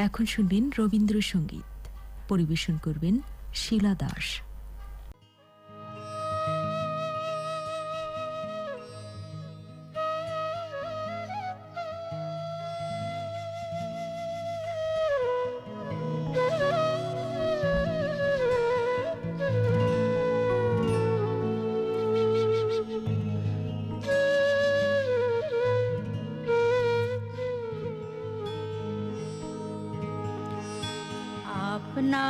এখন শুনবেন রবীন্দ্রসঙ্গীত। পরিবেশন করবেন শীলা দাস।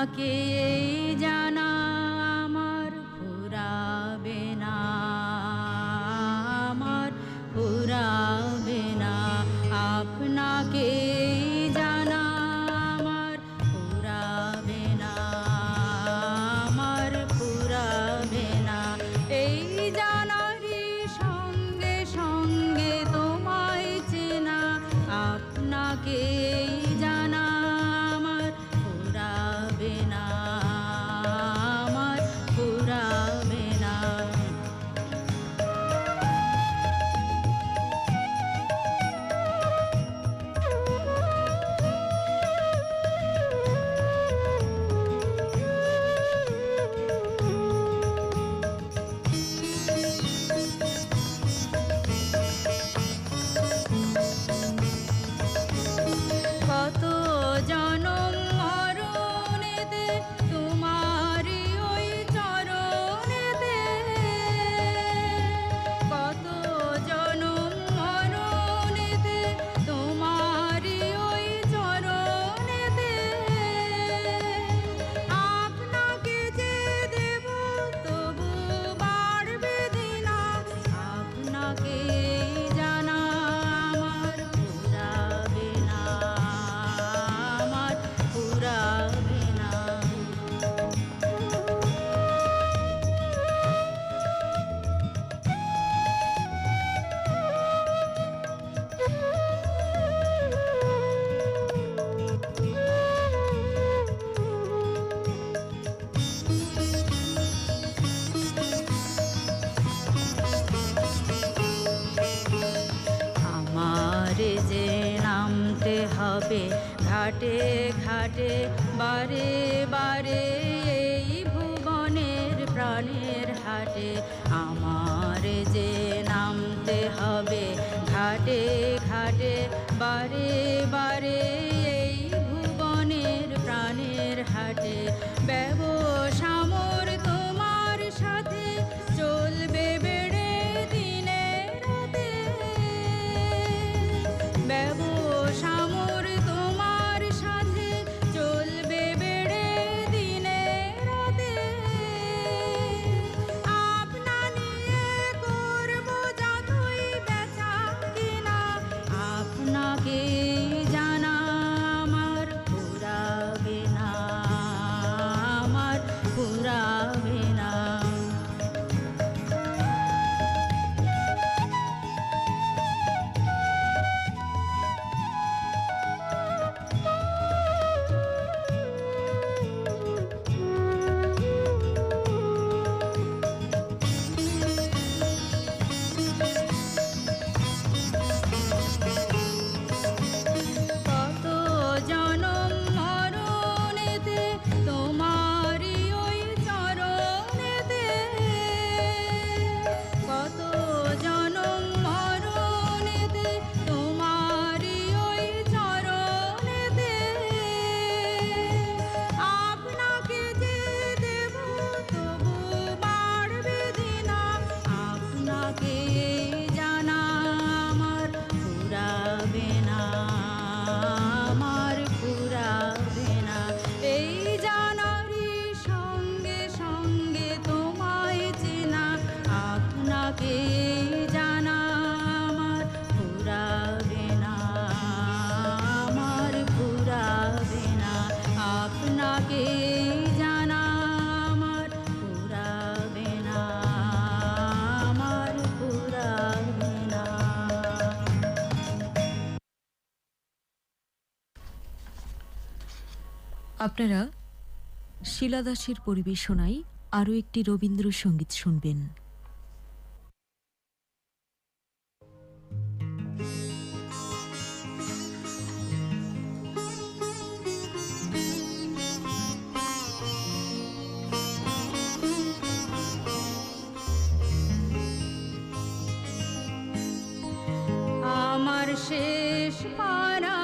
তোমাকে এই ঘাটে ঘাটে, বারে বারে এই ভুবনের প্রাণের হাটে আমার যে নামতে হবে। ঘাটে ঘাটে, বারে বারে আপনারা শিলা দাসের পরিবেশনায় আরও একটি রবীন্দ্রসঙ্গীত শুনবেন। আমার শেষ পারা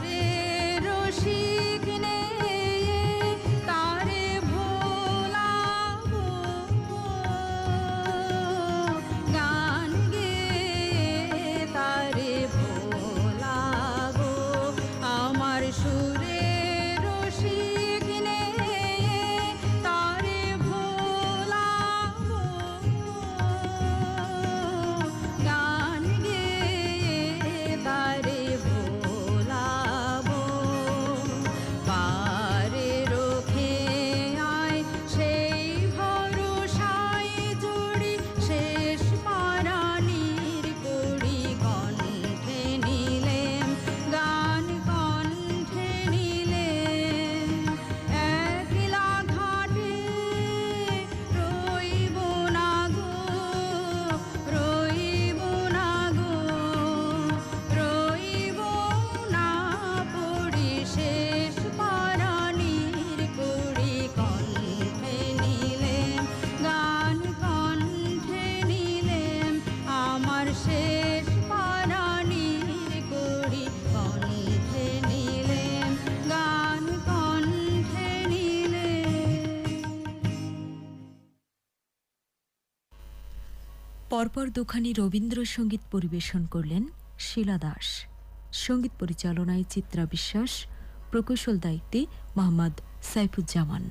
abrir. পরপর দুখানি রবীন্দ্রসঙ্গীত পরিবেশন করলেন শিলা দাস। সংগীত পরিচালনায় চিত্রা বিশ্বাস, প্রকৌশল দায়িত্বে মোহাম্মদ সাইফুজ্জামান।